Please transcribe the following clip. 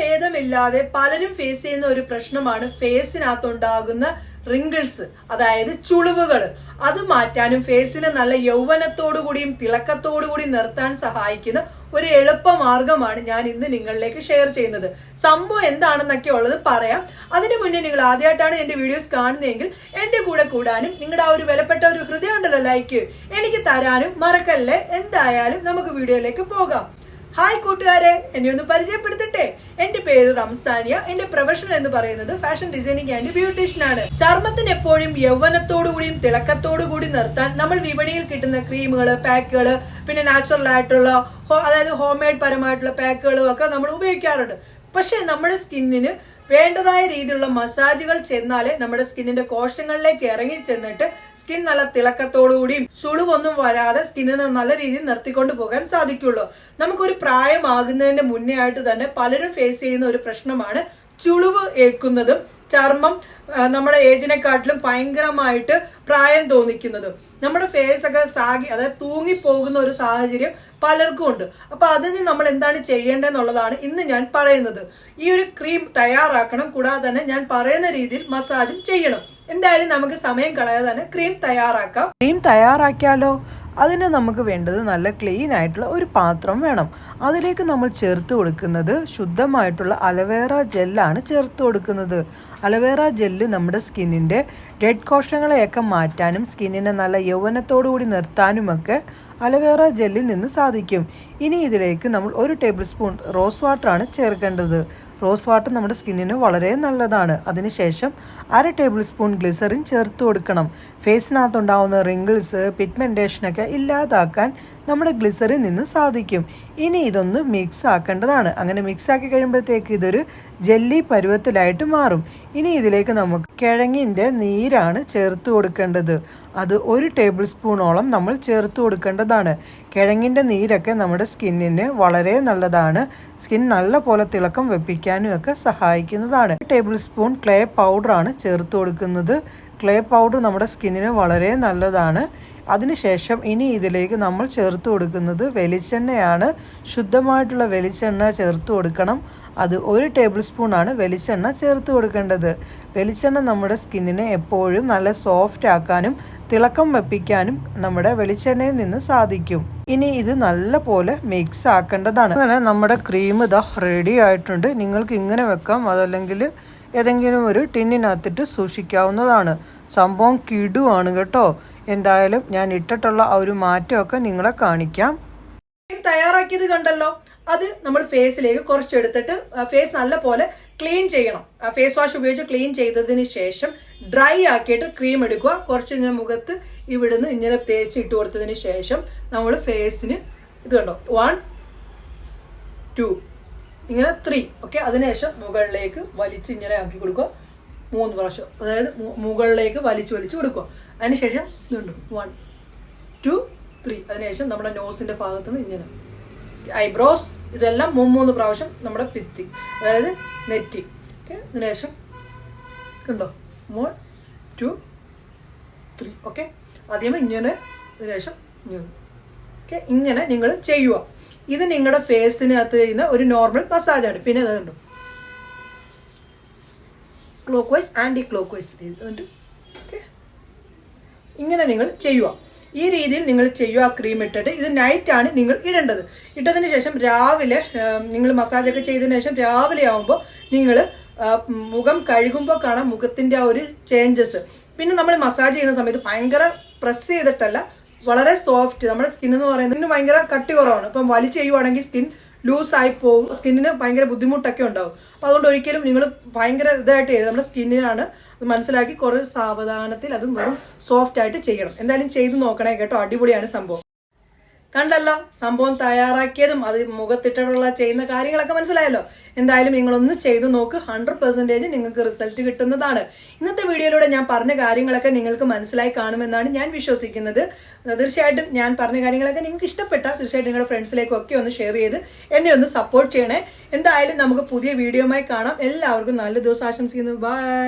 ഭേദമില്ലാതെ പലരും ഫേസ് ചെയ്യുന്ന ഒരു പ്രശ്നമാണ് ഫേസിനകത്തുണ്ടാകുന്ന റിങ്കിൾസ് അതായത് ചുളിവുകൾ അത് മാറ്റാനും ഫേസിനെ നല്ല യൗവനത്തോടു കൂടിയും തിളക്കത്തോടു കൂടി നിർത്താൻ സഹായിക്കുന്ന ഒരു എളുപ്പ മാർഗമാണ് ഞാൻ ഇന്ന് നിങ്ങളിലേക്ക് ഷെയർ ചെയ്യുന്നത്. സംഭവം എന്താണെന്നൊക്കെ ഉള്ളത് പറയാം. അതിനു മുന്നേ നിങ്ങൾ ആദ്യമായിട്ടാണ് എന്റെ വീഡിയോസ് കാണുന്നതെങ്കിൽ എന്റെ കൂടെ കൂടാനും നിങ്ങളുടെ ആ ഒരു വിലപ്പെട്ട ഒരു ഹൃദയം ഉണ്ടല്ലോ ലൈക്ക് എനിക്ക് തരാനും മറക്കല്ലേ? എന്തായാലും നമുക്ക് വീഡിയോയിലേക്ക് പോകാം. ഹായ് കൂട്ടുകാരെ എന്നെ ഒന്ന് പരിചയപ്പെടുത്തട്ടെ. എന്റെ പേര് റംസാനിയ. എന്റെ പ്രൊഫഷൻ എന്ന് പറയുന്നത് ഫാഷൻ ഡിസൈനിങ് ആൻഡ് ബ്യൂട്ടീഷ്യൻ ആണ്. ചർമ്മത്തിന് എപ്പോഴും യൗവനത്തോടുകൂടിയും തിളക്കത്തോടുകൂടി നിർത്താൻ നമ്മൾ വിപണിയിൽ കിട്ടുന്ന ക്രീമുകൾ പാക്കുകൾ പിന്നെ നാച്ചുറൽ ആയിട്ടുള്ള അതായത് ഹോം മെയ്ഡ് പരമായിട്ടുള്ള പാക്കുകളും ഒക്കെ നമ്മൾ ഉപയോഗിക്കാറുണ്ട്. പക്ഷേ നമ്മുടെ സ്കിന്നിന് വേണ്ടതായ രീതിയിലുള്ള മസാജുകൾ ചെന്നാലേ നമ്മുടെ സ്കിന്നിന്റെ കോശങ്ങളിലേക്ക് ഇറങ്ങി ചെന്നിട്ട് സ്കിൻ നല്ല തിളക്കത്തോടുകൂടിയും ചുളിവൊന്നും വരാതെ സ്കിന്നിനെ നല്ല രീതിയിൽ നിർത്തിക്കൊണ്ട് പോകാൻ സാധിക്കുള്ളൂ. നമുക്കൊരു പ്രായമാകുന്നതിന്റെ മുന്നേ ആയിട്ട് തന്നെ പലരും ഫേസ് ചെയ്യുന്ന ഒരു പ്രശ്നമാണ് ചുളിവ് ഏൽക്കുന്നതും. ചർമ്മം നമ്മുടെ ഏജിനെക്കാട്ടിലും ഭയങ്കരമായിട്ട് പ്രായം തോന്നിക്കുന്നത്. നമ്മുടെ ഫേസ് ഒക്കെ സാഗി അതായത് തൂങ്ങിപ്പോകുന്ന ഒരു സാഹചര്യം പലർക്കും ഉണ്ട്. അപ്പൊ അതിന് നമ്മൾ എന്താണ് ചെയ്യേണ്ടതെന്നുള്ളതാണ് ഇന്ന് ഞാൻ പറയുന്നത്. ഈ ഒരു ക്രീം തയ്യാറാക്കണം കൂടാതെ തന്നെ ഞാൻ പറയുന്ന രീതിയിൽ മസാജും ചെയ്യണം. എന്തായാലും നമുക്ക് സമയം കളയാതെ തന്നെ ക്രീം തയ്യാറാക്കാം. ക്രീം തയ്യാറാക്കിയാലോ? അതിന് നമുക്ക് വേണ്ടത് നല്ല ക്ലീൻ ആയിട്ടുള്ള ഒരു പാത്രം വേണം. അതിലേക്ക് നമ്മൾ ചേർത്ത് കൊടുക്കുന്നത് ശുദ്ധമായിട്ടുള്ള അലവേറ ജെല്ലാണ് ചേർത്ത് കൊടുക്കുന്നത്. അലവേറ ജെല്ല് നമ്മുടെ സ്കിന്നിന്റെ ഡെഡ് കോശങ്ങളെയൊക്കെ മാറ്റാനും സ്കിന്നിനെ നല്ല യൗവനത്തോടുകൂടി നിർത്താനുമൊക്കെ അലവേറ ജെല്ലിൽ നിന്ന് സാധിക്കും. ഇനി ഇതിലേക്ക് നമ്മൾ ഒരു ടേബിൾ സ്പൂൺ റോസ് വാട്ടറാണ് ചേർക്കേണ്ടത്. റോസ് വാട്ടർ നമ്മുടെ സ്കിന്നിന് വളരെ നല്ലതാണ്. അതിനുശേഷം അര ടേബിൾ സ്പൂൺ ഗ്ലിസറിൻ ചേർത്ത് കൊടുക്കണം. ഫേസിനകത്തുണ്ടാവുന്ന റിങ്കിൾസ് പിഗ്മെന്റേഷനൊക്കെ ഇല്ലാതാക്കാൻ നമ്മുടെ ഗ്ലിസറിൽ നിന്ന് സാധിക്കും. ഇനി ഇതൊന്ന് മിക്സ് ആക്കേണ്ടതാണ്. അങ്ങനെ മിക്സ് ആക്കി കഴിയുമ്പോഴത്തേക്ക് ഇതൊരു ജെല്ലി പരുവത്തിലായിട്ട് മാറും. ഇനി ഇതിലേക്ക് നമുക്ക് കിഴങ്ങിന്റെ നീരാണ് ചേർത്ത് കൊടുക്കേണ്ടത്. അത് ഒരു ടേബിൾ സ്പൂണോളം നമ്മൾ ചേർത്ത് കൊടുക്കേണ്ടതാണ്. കിഴങ്ങിന്റെ നീരൊക്കെ നമ്മുടെ സ്കിന്നിന് വളരെ നല്ലതാണ്. സ്കിൻ നല്ല പോലെ തിളക്കം വെപ്പിക്കാനും ഒക്കെ സഹായിക്കുന്നതാണ്. ടേബിൾ സ്പൂൺ ക്ലേ പൗഡറാണ് ചേർത്ത് കൊടുക്കുന്നത്. ക്ലേ പൗഡർ നമ്മുടെ സ്കിന്നിന് വളരെ നല്ലതാണ്. അതിനുശേഷം ഇനി ഇതിലേക്ക് നമ്മൾ ചേർത്ത് കൊടുക്കുന്നത് വെളിച്ചെണ്ണയാണ്. ശുദ്ധമായിട്ടുള്ള വെളിച്ചെണ്ണ ചേർത്ത് കൊടുക്കണം. അത് ഒരു ടേബിൾ സ്പൂൺ ആണ് വെളിച്ചെണ്ണ ചേർത്ത് കൊടുക്കേണ്ടത്. വെളിച്ചെണ്ണ നമ്മുടെ സ്കിന്നിനെ എപ്പോഴും നല്ല സോഫ്റ്റ് ആക്കാനും തിളക്കം വെപ്പിക്കാനും നമ്മുടെ വെളിച്ചെണ്ണയിൽ നിന്ന് സാധിക്കും. ഇനി ഇത് നല്ല പോലെ മിക്സ് ആക്കേണ്ടതാണ്. അങ്ങനെ നമ്മുടെ ക്രീം ഇതാ റെഡി ആയിട്ടുണ്ട്. നിങ്ങൾക്ക് ഇങ്ങനെ വെക്കാം. അതല്ലെങ്കിൽ ഏതെങ്കിലും ഒരു ടിന്നിനകത്തിട്ട് സൂക്ഷിക്കാവുന്നതാണ്. സംഭവം കിടുവാണ് കേട്ടോ. എന്തായാലും ഞാൻ ഇട്ടിട്ടുള്ള ആ ഒരു മാറ്റമൊക്കെ നിങ്ങളെ കാണിക്കാം. തയ്യാറാക്കിയത് കണ്ടല്ലോ. അത് നമ്മൾ ഫേസിലേക്ക് കുറച്ചെടുത്തിട്ട് ഫേസ് നല്ല പോലെ ക്ലീൻ ചെയ്യണം. ഫേസ് വാഷ് ഉപയോഗിച്ച് ക്ലീൻ ചെയ്തതിന് ശേഷം ഡ്രൈ ആക്കിയിട്ട് ക്രീം എടുക്കുക. കുറച്ച് ഇങ്ങനെ മുഖത്ത് ഇവിടുന്ന് ഇങ്ങനെ തേച്ച് ഇട്ട് കൊടുത്തതിന് ശേഷം നമ്മൾ ഫേസിന് ഇത് കണ്ടോ? One two. ഇങ്ങനെ ത്രീ ഓക്കെ അതിനുശേഷം മുകളിലേക്ക് വലിച്ച് ഇങ്ങനെ ആക്കി കൊടുക്കുക. മൂന്ന് പ്രാവശ്യം. അതായത് മുകളിലേക്ക് വലിച്ചു വലിച്ചു കൊടുക്കുക. അതിനുശേഷം ഇതുണ്ട് വൺ ടു ത്രീ അതിനുശേഷം നമ്മുടെ നോസിന്റെ ഭാഗത്ത് നിന്ന് ഇങ്ങനെ. ഐബ്രോസ് ഇതെല്ലാം മൂന്ന് പ്രാവശ്യം നമ്മുടെ പിത്തി അതായത് നെറ്റി. ഓക്കെ അതിനുശേഷം ഉണ്ടോ? വൺ ടു ത്രീ ഓക്കെ ആദ്യം ഇങ്ങനെ അതിനുശേഷം ഇങ്ങനെ. ഓക്കെ ഇങ്ങനെ നിങ്ങൾ ചെയ്യുക. ഇത് നിങ്ങളുടെ ഫേസിനകത്ത് ചെയ്യുന്ന ഒരു നോർമൽ ആണ്. പിന്നെ അത് കണ്ടു? Clockwise anti clockwise okay. ഇങ്ങനെ നിങ്ങൾ ചെയ്യുക. ഈ രീതിയിൽ നിങ്ങൾ ചെയ്യുക ആ ക്രീം ഇട്ടിട്ട്. ഇത് നൈറ്റാണ് നിങ്ങൾ ഇടേണ്ടത്. ഇട്ടതിന് ശേഷം രാവിലെ നിങ്ങൾ മസാജൊക്കെ ചെയ്തതിന് ശേഷം രാവിലെ ആകുമ്പോൾ നിങ്ങൾ മുഖം കഴുകുമ്പോൾ കാണാം മുഖത്തിന്റെ ആ ഒരു ചേഞ്ചസ് പിന്നെ നമ്മൾ മസാജ് ചെയ്യുന്ന സമയത്ത് ഭയങ്കര പ്രസ് ചെയ്തിട്ടല്ല വളരെ സോഫ്റ്റ് നമ്മുടെ സ്കിൻ എന്ന് പറയുന്നത് ഇതിന് ഭയങ്കര കട്ടി കുറവാണ്. ഇപ്പം വലിച്ചു ചെയ്യുവാണെങ്കിൽ സ്കിൻ ലൂസ് ആയി പോകും. സ്കിന്നിന് ഭയങ്കര ബുദ്ധിമുട്ടൊക്കെ ഉണ്ടാവും. അപ്പം അതുകൊണ്ട് ഒരിക്കലും നിങ്ങൾ ഭയങ്കര ഇതായിട്ട് ചെയ്ത് നമ്മുടെ സ്കിന്നിനാണ് അത് മനസ്സിലാക്കി കുറേ സാവധാനത്തിൽ അതും വെറും സോഫ്റ്റ് ആയിട്ട് ചെയ്യണം. എന്തായാലും ചെയ്ത് നോക്കണേ കേട്ടോ. അടിപൊളിയാണ് സംഭവം. കണ്ടല്ലോ? സംഭവം തയ്യാറാക്കിയതും അത് മുഖത്തിട്ടുള്ള ചെയ്യുന്ന കാര്യങ്ങളൊക്കെ മനസ്സിലായല്ലോ. എന്തായാലും നിങ്ങളൊന്ന് ചെയ്തു നോക്ക്. ഹൺഡ്രഡ് പെർസെന്റേജ് നിങ്ങൾക്ക് റിസൾട്ട് കിട്ടുന്നതാണ്. ഇന്നത്തെ വീഡിയോയിലൂടെ ഞാൻ പറഞ്ഞ കാര്യങ്ങളൊക്കെ നിങ്ങൾക്ക് മനസ്സിലായി കാണുമെന്നാണ് ഞാൻ വിശ്വസിക്കുന്നത്. തീർച്ചയായിട്ടും ഞാൻ പറഞ്ഞ കാര്യങ്ങളൊക്കെ നിങ്ങൾക്ക് ഇഷ്ടപ്പെട്ട തീർച്ചയായിട്ടും നിങ്ങളുടെ ഫ്രണ്ട്സിലേക്കും ഒക്കെ ഒന്ന് ഷെയർ ചെയ്ത് എന്നെ ഒന്ന് സപ്പോർട്ട് ചെയ്യണേ. എന്തായാലും നമുക്ക് പുതിയ വീഡിയോയുമായി കാണാം. എല്ലാവർക്കും നല്ല ദിവസം ആശംസിക്കുന്നു. ബൈ